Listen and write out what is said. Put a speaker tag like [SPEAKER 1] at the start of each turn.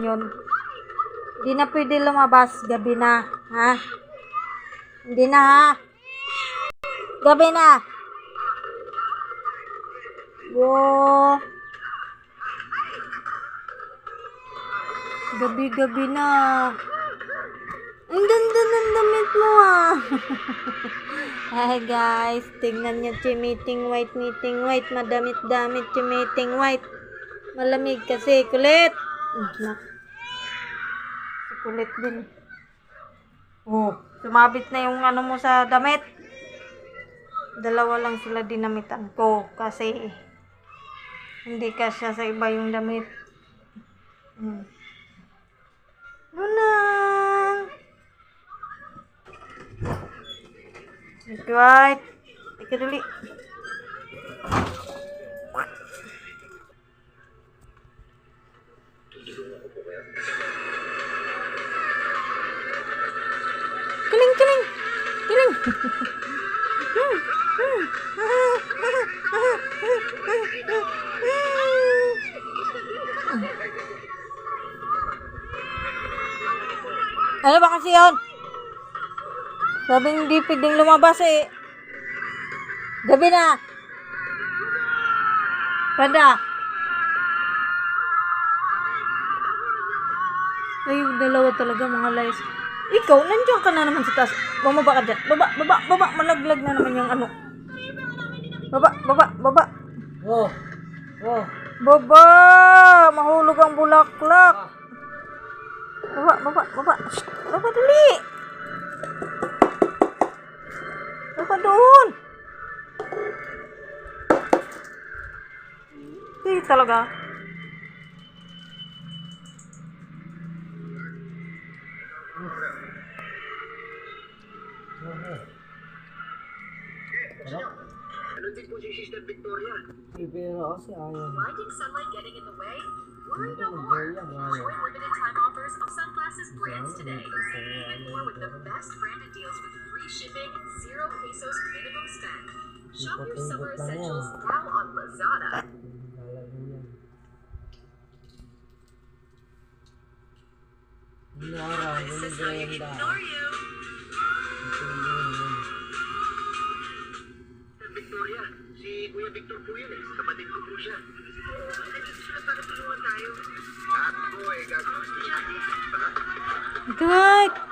[SPEAKER 1] yun. Hindi na pwede lumabas. Gabi na. Ha? Hindi na ha? Gabi na. Wo. Gabi-gabi na. Ang ganda ng damit mo ah. Hi guys, tingnan niyo si meeting white, meeting white, madamit-damit si meeting white. Malamig kasi, kulit. Nak. Si kulit din. Oh, sumabit na yung ano mo sa damit. Dalawa lang sila dinamitan ko kasi hindi kasya sa iba yung damit. Hmm. Nunang! Right. Ika dali. Ano ba kasi yun? Sabi hindi pwedeng lumabas eh. Gabi na. Panda. Ay, dalawa talaga mga lies. Ikaw, nandiyan ka na naman sa taas. Bumaba ka dyan. Baba, baba, baba. Malaglag na naman yung ano. Baba, baba, baba.
[SPEAKER 2] Oh. Oh.
[SPEAKER 1] Baba! Mahulog ang bulaklak. Baba, baba, baba. Shh, baba dali. Baba doon. Hindi talaga.
[SPEAKER 3] Blinding sunlight getting in the way? Worry no more. Enjoy limited time offers of sunglasses brands today. Even more with the best branded deals with free shipping zero pesos minimum spend. Shop your summer essentials now on Lazada.
[SPEAKER 2] Nara, yun.
[SPEAKER 4] Victoria, si Kuya Victor po. Kapatid ko po siya. Tayo. Ako eh, gagawin ko.
[SPEAKER 1] Good.